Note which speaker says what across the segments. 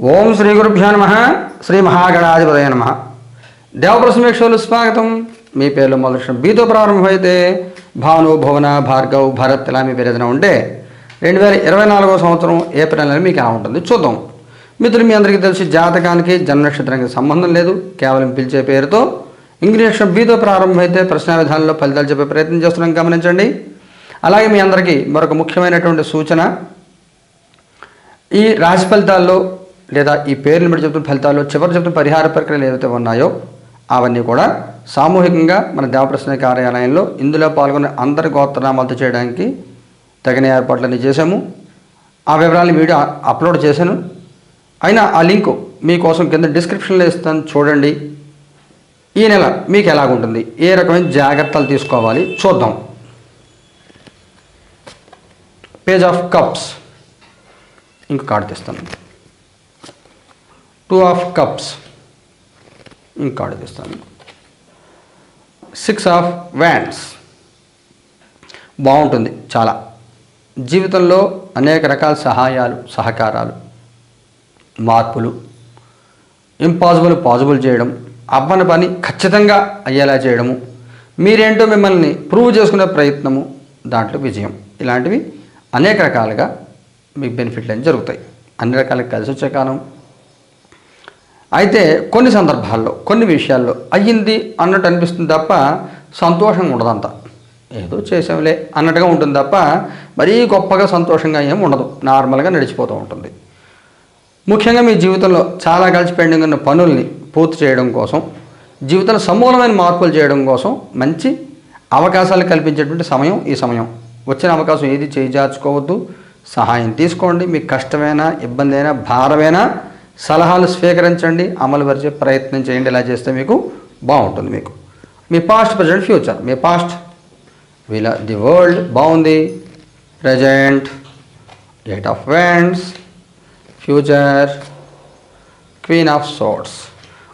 Speaker 1: ఓం శ్రీ గురుభ్యో నమ. శ్రీ మహాగణాధిపతయ నమ. దేవప్రసమేక్షలు స్వాగతం. మీ పేర్లు మొదటి బీతో ప్రారంభమైతే భాను భువన భార్గవ్ భరత్ ఇలా మీ పేరు ఏదైనా ఉంటే రెండు వేల ఇరవై నాలుగో సంవత్సరం ఏప్రిల్ నెల మీకు ఎలా ఉంటుంది చూద్దాం. మిత్రులు మీ అందరికీ తెలిసి జాతకానికి జన్మనక్షత్రానికి సంబంధం లేదు. కేవలం పిలిచే పేరుతో ఇంగ్లీష్ అక్షరం బీతో ప్రారంభమైతే ప్రశ్న విధానంలో ఫలితాలు చెప్పే ప్రయత్నం చేస్తున్నాం. గమనించండి. అలాగే మీ అందరికీ మరొక ముఖ్యమైనటువంటి సూచన. ఈ రాశి ఫలితాల్లో లేదా ఈ పేర్లు బట్టి చెప్తున్న ఫలితాలు చివరి చెప్తున్న పరిహార ప్రక్రియలు ఏవైతే ఉన్నాయో అవన్నీ కూడా సామూహికంగా మన దేవప్రశ్న కార్యాలయంలో ఇందులో పాల్గొన్న అందరి గోత్రనామాలతో చేయడానికి తగిన ఏర్పాట్లన్నీ చేశాము. ఆ వివరాలను వీడియో అప్లోడ్ చేశాను. అయినా ఆ లింకు మీకోసం కింద డిస్క్రిప్షన్లో ఇస్తాను చూడండి. ఈ నెల మీకు ఎలాగుంటుంది? ఏ రకమైన జాగ్రత్తలు తీసుకోవాలి? చూద్దాం. Page of cups. ఇంకో కార్డు తీస్తాను. Two of cups. ఇంకా కార్డు తీస్తాను. సిక్స్ ఆఫ్ వ్యాండ్స్ బాగుంటుంది చాలా. జీవితంలో అనేక రకాల సహాయాలు సహకారాలు మార్పులు ఇంపాసిబుల్ పాసిబుల్ చేయడం అవ్వని పని ఖచ్చితంగా అయ్యేలా చేయడము మీరేంటో మిమ్మల్ని ప్రూవ్ చేసుకునే ప్రయత్నము దాంట్లో విజయం. ఇలాంటివి అనేక రకాలుగా మీకు బెనిఫిట్లు అని జరుగుతాయి. అన్ని రకాలుగా కలిసి వచ్చే కాలం అయితే కొన్ని సందర్భాల్లో కొన్ని విషయాల్లో అయ్యింది అన్నట్టు అనిపిస్తుంది తప్ప సంతోషంగా ఉండదంతా ఏదో చేసాంలే అన్నట్టుగా ఉంటుంది తప్ప మరీ గొప్పగా సంతోషంగా ఏం ఉండదు. నార్మల్గా నడిచిపోతూ ఉంటుంది. ముఖ్యంగా మీ జీవితంలో చాలా కలిసి పెండింగ్ ఉన్న పనుల్ని పూర్తి చేయడం కోసం జీవితంలో సమూలమైన మార్పులు చేయడం కోసం మంచి అవకాశాలు కల్పించేటువంటి సమయం ఈ సమయం. వచ్చిన అవకాశం ఏది చేజార్చుకోవద్దు. సహాయం తీసుకోండి. మీకు కష్టమైనా ఇబ్బంది అయినా భారమైనా సలహాలు స్వీకరించండి అమలు పరిచే ప్రయత్నం చేయండి ఇలా చేస్తే మీకు బాగుంటుంది మీకు. మీ పాస్ట్ ప్రజెంట్ ఫ్యూచర్ మీ పాస్ట్ విల ది వరల్డ్ బాగుంది present eight of wands future queen of swords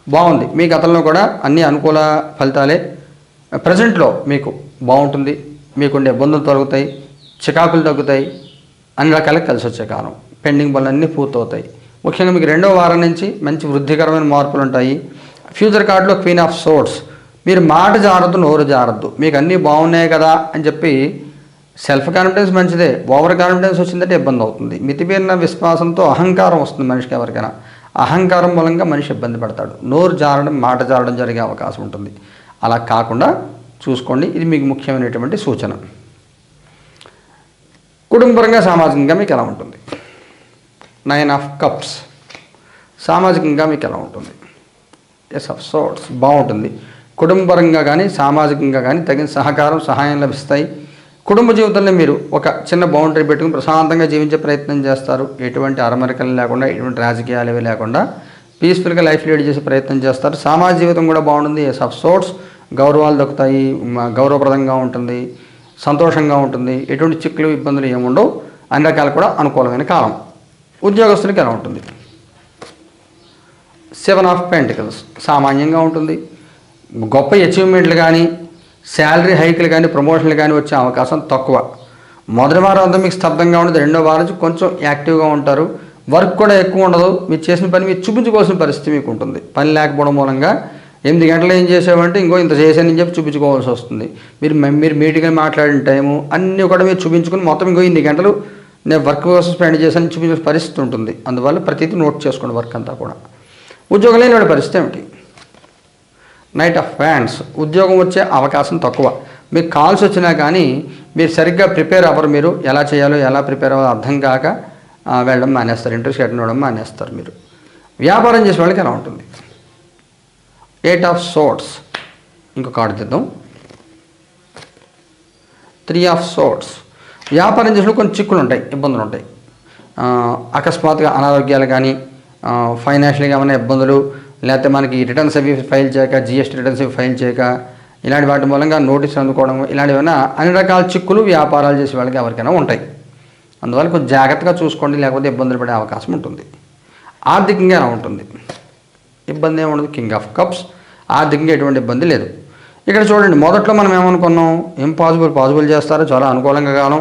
Speaker 1: బాగుంది. మీ గతంలో కూడా అన్ని అనుకూల ఫలితాలే. ప్రజెంట్లో మీకు బాగుంటుంది. మీకుండే ఇబ్బందులు తొలగుతాయి చికాకులు తగ్గుతాయి. అన్ని రకాల కలిసి వచ్చే కాలం. పెండింగ్ పనులు అన్నీ పూర్తవుతాయి. ముఖ్యంగా మీకు రెండో వారం నుంచి మంచి వృద్ధికరమైన మార్పులు ఉంటాయి. ఫ్యూచర్ కార్డులో క్వీన్ ఆఫ్ సోర్స్ మీరు మాట జారద్దు నోరు జారద్దు. మీకు అన్నీ బాగున్నాయి కదా అని చెప్పి సెల్ఫ్ కాన్ఫిడెన్స్ మంచిదే. ఓవర్ కాన్ఫిడెన్స్ వచ్చిందంటే ఇబ్బంది అవుతుంది. మితిపీరిన విశ్వాసంతో అహంకారం వస్తుంది మనిషికి ఎవరికైనా. అహంకారం మూలంగా మనిషి ఇబ్బంది పడతాడు. నోరు జారడం మాట జారడం జరిగే అవకాశం ఉంటుంది. అలా కాకుండా చూసుకోండి. ఇది మీకు ముఖ్యమైనటువంటి సూచన. కుటుంబపరంగా సామాజికంగా మీకు ఎలా ఉంటుంది? నైన్ ఆఫ్ కప్స్ సామాజికంగా మీకు ఎలా ఉంటుంది? ఎస్ ఆఫ్ సోర్ట్స్ బాగుంటుంది. కుటుంబపరంగా కానీ సామాజికంగా కానీ తగిన సహకారం సహాయం లభిస్తాయి. కుటుంబ జీవితంలో మీరు ఒక చిన్న బౌండరీ పెట్టుకుని ప్రశాంతంగా జీవించే ప్రయత్నం చేస్తారు. ఎటువంటి అరమరికలు లేకుండా ఎటువంటి రాజకీయాలు ఇవి లేకుండా పీస్ఫుల్గా లైఫ్ లీడ్ చేసే ప్రయత్నం చేస్తారు. సామాజిక జీవితం కూడా బాగుంటుంది. ఎస్ ఆఫ్ సోర్ట్స్ గౌరవాలు దొక్కుతాయి. గౌరవప్రదంగా ఉంటుంది. సంతోషంగా ఉంటుంది. ఎటువంటి చిక్కులు ఇబ్బందులు ఏముండవు. అన్ని రకాలు కూడా అనుకూలమైన కాలం. ఉద్యోగస్తులకి ఎలా ఉంటుంది? సెవెన్ ఆఫ్ పెంటికల్స్ సామాన్యంగా ఉంటుంది. గొప్ప అచీవ్మెంట్లు కానీ శాలరీ హైకులు కానీ ప్రమోషన్లు కానీ వచ్చే అవకాశం తక్కువ. మొదటి వారం అంతా మీకు స్తబ్దంగా ఉండదు. రెండో వారం నుంచి కొంచెం యాక్టివ్గా ఉంటారు. వర్క్ కూడా ఎక్కువ ఉండదు. మీరు చేసిన పని మీరు చూపించుకోవాల్సిన పరిస్థితి మీకు ఉంటుంది. పని లేకపోవడం మూలంగా ఎనిమిది గంటలు ఏం చేసామంటే ఇంకో ఇంత చేశానని చెప్పి చూపించుకోవాల్సి వస్తుంది. మీరు మీరు మీటింగ్ మాట్లాడిన టైము అన్నీ కూడా మీరు చూపించుకుని మొత్తం ఇంకో ఇన్ని గంటలు నేను వర్క్ కోసం స్పెండ్ చేశాను చూపించే పరిస్థితి ఉంటుంది. అందువల్ల ప్రతిదీ నోట్ చేసుకోండి వర్క్ అంతా కూడా. ఉద్యోగం లేని వాడి పరిస్థితి ఏమిటి? నైట్ ఆఫ్ ఫ్యాన్స్ ఉద్యోగం వచ్చే అవకాశం తక్కువ. మీకు కాల్స్ వచ్చినా కానీ మీరు సరిగ్గా ప్రిపేర్ అవ్వరు మీరు. ఎలా చేయాలో ఎలా ప్రిపేర్ అవ్వాలో అర్థం కాక వెళ్ళడం మానేస్తారు. ఇంట్రెస్ట్ అటెండ్ అవ్వడం మానేస్తారు మీరు. వ్యాపారం చేసే వాళ్ళకి ఎలా ఉంటుంది? ఎయిట్ ఆఫ్ సోట్స్ ఇంకో కార్డు తెద్దాం త్రీ ఆఫ్ సోట్స్ వ్యాపారం చేసిన కొన్ని చిక్కులు ఉంటాయి ఇబ్బందులు ఉంటాయి. అకస్మాత్తుగా అనారోగ్యాలు కానీ ఫైనాన్షియల్గా ఏమైనా ఇబ్బందులు లేకపోతే మనకి రిటర్న్స్ అవి ఫైల్ చేయక జిఎస్టీ రిటర్న్స్ అవి ఫైల్ చేయక ఇలాంటి వాటి మూలంగా నోటీస్ అందుకోవడం ఇలాంటివైనా అన్ని రకాల చిక్కులు వ్యాపారాలు చేసే వాళ్ళకి ఎవరికైనా ఉంటాయి. అందువల్ల కొంచెం జాగ్రత్తగా చూసుకోండి లేకపోతే ఇబ్బందులు పడే అవకాశం ఉంటుంది. ఆర్థికంగా ఎలా ఉంటుంది. ఇబ్బంది ఏమి ఉండదు కింగ్ ఆఫ్ కప్స్ ఆర్థికంగా ఎటువంటి ఇబ్బంది లేదు. ఇక్కడ చూడండి మొదట్లో మనం ఏమనుకున్నాం? ఇంపాసిబుల్ పాసిబుల్ చేస్తారు? చాలా అనుకూలంగా కాలం.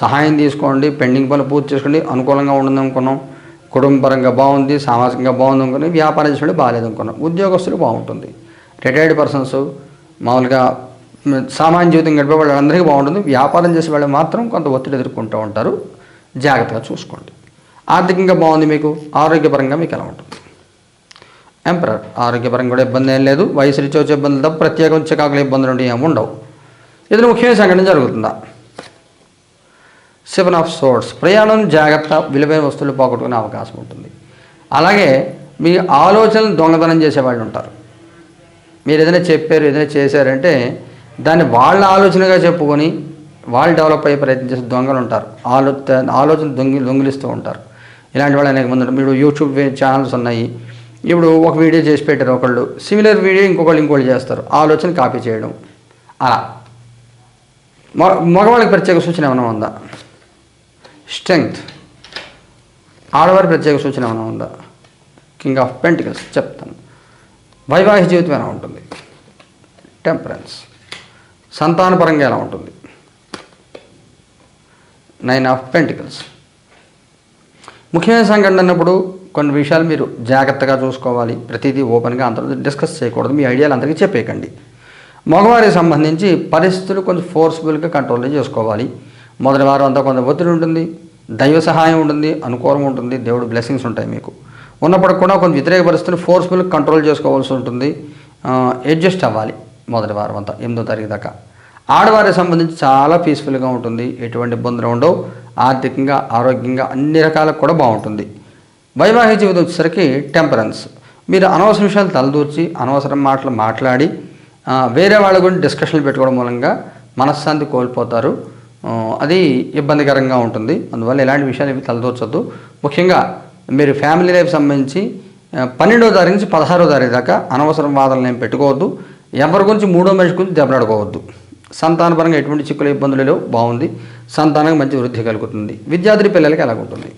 Speaker 1: సహాయం తీసుకోండి పెండింగ్ పనులు పూర్తి చేసుకోండి అనుకూలంగా ఉండదు అనుకున్నాం. కుటుంబపరంగా బాగుంది సామాజికంగా బాగుంది అనుకుని వ్యాపారం చేసేవాడు బాగాలేదు అనుకున్నాం. ఉద్యోగస్తులు బాగుంటుంది. రిటైర్డ్ పర్సన్స్ మామూలుగా సామాన్య జీవితం గడిపే వాళ్ళందరికీ బాగుంటుంది. వ్యాపారం చేసే వాళ్ళు మాత్రం కొంత ఒత్తిడి ఎదుర్కొంటూ ఉంటారు. జాగ్రత్తగా చూసుకోండి. ఆర్థికంగా బాగుంది మీకు ఆరోగ్యపరంగా మీకు ఎలా ఉంటుంది? ఎంపరర్ ఆరోగ్యపరంగా కూడా ఇబ్బంది ఏం లేదు. వయసు రీచ్ వచ్చే ఇబ్బందులు తప్ప ప్రత్యేకం చికాకులు ఇబ్బందులు ఏమి ఉండవు. ఇది ముఖ్యమైన సంఘటన జరుగుతుందా? సెవెన్ ఆఫ్ సోర్స్ ప్రయాణం జాగ్రత్త విలువైన వస్తువులు పోగొట్టుకునే అవకాశం ఉంటుంది. అలాగే మీ ఆలోచనలు దొంగతనం చేసేవాళ్ళు ఉంటారు. మీరు ఏదైనా చెప్పారు ఏదైనా చేశారంటే దాన్ని వాళ్ళ ఆలోచనగా చెప్పుకొని వాళ్ళు డెవలప్ అయ్యే ప్రయత్నం చేసే దొంగలు ఉంటారు. ఆలో ఆలోచన దొంగి దొంగిలిస్తూ ఉంటారు. ఇలాంటి వాళ్ళు అనేక మంది ఉంటారు. మీరు యూట్యూబ్ ఛానల్స్ ఉన్నాయి. ఇప్పుడు ఒక వీడియో చేసి పెట్టారు ఒకళ్ళు. సిమిలర్ వీడియో ఇంకొకళ్ళు ఇంకోళ్ళు చేస్తారు. ఆలోచన కాపీ చేయడం. అలా. మగవాళ్ళకి ప్రత్యేక సూచన ఏమైనా ఉందా? స్ట్రెంగ్త్ ఆడవారి ప్రత్యేక సూచన ఏమైనా ఉందా? కింగ్ ఆఫ్ పెంటికల్స్ చెప్తాను. వైవాహిక జీవితం ఎలా ఉంటుంది? టెంపరెన్స్ సంతానపరంగా ఎలా ఉంటుంది? నైన్ ఆఫ్ పెంటికల్స్ ముఖ్యమైన సంఘటన అన్నప్పుడు కొన్ని విషయాలు మీరు జాగ్రత్తగా చూసుకోవాలి. ప్రతిదీ ఓపెన్గా అందరూ డిస్కస్ చేయకూడదు. మీ ఐడియాలు అందరికీ చెప్పేయకండి. మగవారికి సంబంధించి పరిస్థితులు కొంచెం ఫోర్స్ఫుల్గా కంట్రోల్ చేసుకోవాలి. మొదటి వారం అంతా కొంత ఒత్తిడి ఉంటుంది. దైవ సహాయం ఉంటుంది. అనుకూలం ఉంటుంది. దేవుడు బ్లెస్సింగ్స్ ఉంటాయి మీకు. ఉన్నప్పటికి కూడా కొంత వ్యతిరేక పరిస్థితులు ఫోర్స్ఫుల్గా కంట్రోల్ చేసుకోవాల్సి ఉంటుంది. అడ్జస్ట్ అవ్వాలి మొదటి వారం అంతా ఎనిమిదో తారీఖు దాకా. ఆడవారికి సంబంధించి చాలా పీస్ఫుల్గా ఉంటుంది. ఎటువంటి ఇబ్బందులు ఉండవు. ఆర్థికంగా ఆరోగ్యంగా అన్ని రకాలకు కూడా బాగుంటుంది. వైవాహిక జీవితం వచ్చేసరికి టెంపరెన్స్ మీరు అనవసర విషయాలు తలదూర్చి అనవసరం మాటలు మాట్లాడి వేరే వాళ్ళ గురించి డిస్కషన్లు పెట్టుకోవడం మూలంగా మనశ్శాంతి కోల్పోతారు. అది ఇబ్బందికరంగా ఉంటుంది. అందువల్ల ఎలాంటి విషయాలు ఇవి తలదూర్చొద్దు. ముఖ్యంగా మీరు ఫ్యామిలీ లైఫ్ సంబంధించి పన్నెండో తారీఖు నుంచి పదహారో తారీఖు దాకా అనవసరం వాదనలు ఏం పెట్టుకోవద్దు. ఎవరి గురించి మూడో మనిషి గురించి దెబ్బలాడుకోవద్దు. సంతానపరంగా ఎటువంటి చిక్కుల ఇబ్బందులు లేవు. బాగుంది. సంతానం మంచి వృద్ధి కలుగుతుంది. విద్యార్థి పిల్లలకి ఎలాగుంటుంది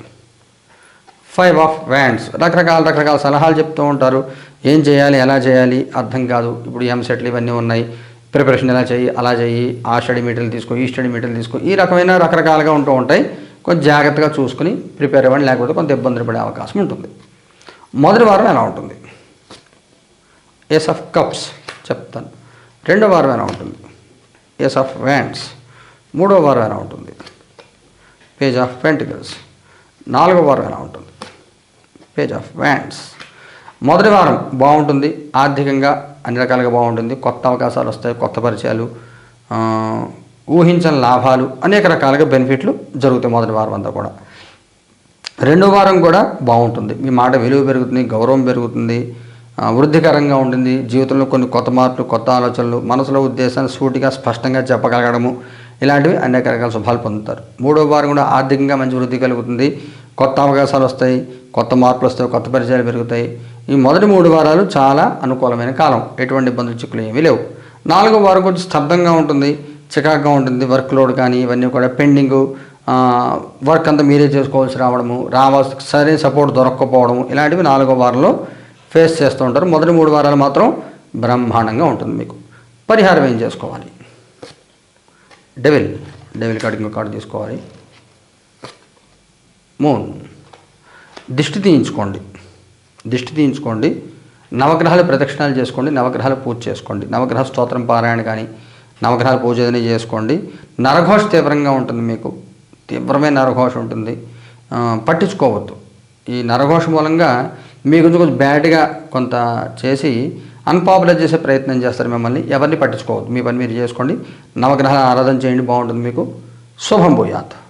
Speaker 1: ఫైవ్ ఆఫ్ వ్యాండ్స్ రకరకాల రకరకాల సలహాలు చెప్తూ ఉంటారు. ఏం చేయాలి ఎలా చేయాలి అర్థం కాదు. ఇప్పుడు ఎంసెట్లు ఇవన్నీ ఉన్నాయి. ప్రిపరేషన్ ఎలా చేయి అలా చేయి. ఆ స్టడీ మెటీరియల్ తీసుకో ఈ స్టడీ మెటీరియల్ తీసుకో. ఈ రకమైన రకరకాలుగా ఉంటూ ఉంటాయి. కొంచెం జాగ్రత్తగా చూసుకుని ప్రిపేర్ అవ్వండి. లేకపోతే కొంత ఇబ్బందులు పడే అవకాశం ఉంటుంది. మొదటి వారం ఎలా ఉంటుంది? ఎస్ ఆఫ్ కప్స్ చెప్తాను. రెండో వారం ఎలా ఉంటుంది? ఎస్ ఆఫ్ వ్యాండ్స్ మూడో వారం ఎలా ఉంటుంది? పేజ్ ఆఫ్ పెంటికల్స్ నాలుగో వారం ఎలా ఉంటుంది? పేజ్ ఆఫ్ వ్యాండ్స్ మొదటి వారం బాగుంటుంది ఆర్థికంగా అన్ని రకాలుగా బాగుంటుంది కొత్త అవకాశాలు వస్తాయి కొత్త పరిచయాలు ఊహించని లాభాలు అనేక రకాలుగా బెనిఫిట్లు జరుగుతాయి మొదటి వారం అంతా కూడా. రెండో వారం కూడా బాగుంటుంది. మీ మాట విలువ పెరుగుతుంది గౌరవం పెరుగుతుంది వృద్ధికరంగా ఉంటుంది జీవితంలో కొన్ని కొత్త మార్పులు కొత్త ఆలోచనలు మనసులో ఉద్దేశాన్ని సూటిగా స్పష్టంగా చెప్పగలగడము ఇలాంటివి అనేక రకాల శుభాలు పొందుతారు. మూడో వారం కూడా ఆర్థికంగా మంచి వృద్ధి కలుగుతుంది. కొత్త అవకాశాలు వస్తాయి. కొత్త మార్పులు వస్తాయి. కొత్త పరిచయాలు పెరుగుతాయి. ఈ మొదటి మూడు వారాలు చాలా అనుకూలమైన కాలం. ఎటువంటి ఇబ్బందులు చిక్కులు ఏమీ లేవు. నాలుగో వారం కొంచెం స్తబ్దంగా ఉంటుంది. చికాకుగా ఉంటుంది. వర్క్ లోడ్ కానీ ఇవన్నీ కూడా పెండింగు వర్క్ అంతా మీరే చేసుకోవాల్సి రావడము రావాల్సి సరైన సపోర్ట్ దొరక్కపోవడము ఇలాంటివి నాలుగో వారంలో ఫేస్ చేస్తూ ఉంటారు. మొదటి మూడు వారాలు మాత్రం బ్రహ్మాండంగా ఉంటుంది మీకు. పరిహారం ఏం చేసుకోవాలి? డెవిల్ డెవిల్ కార్డు ఇంకో కార్డు తీసుకోవాలి. మూన్ దిష్టి తీయించుకోండి. దిష్టి తీయించుకోండి. నవగ్రహాలు ప్రదక్షిణాలు చేసుకోండి. నవగ్రహాలు పూజ చేసుకోండి. నవగ్రహ స్తోత్రం పారాయణ కానీ నవగ్రహాల పూజ ఏదైనా చేసుకోండి. నరఘోష తీవ్రంగా ఉంటుంది మీకు. తీవ్రమైన నరఘోష ఉంటుంది. పట్టించుకోవద్దు. ఈ నరఘోష మూలంగా మీ గురించి కొంచెం బ్యాడ్గా కొంత చేసి అన్పాపులర్ చేసే ప్రయత్నం చేస్తారు మిమ్మల్ని. ఎవరిని పట్టించుకోవద్దు. మీ పని మీరు చేసుకోండి. నవగ్రహాల ఆరాధన చేయండి. బాగుంటుంది మీకు. శుభం భూయాత్.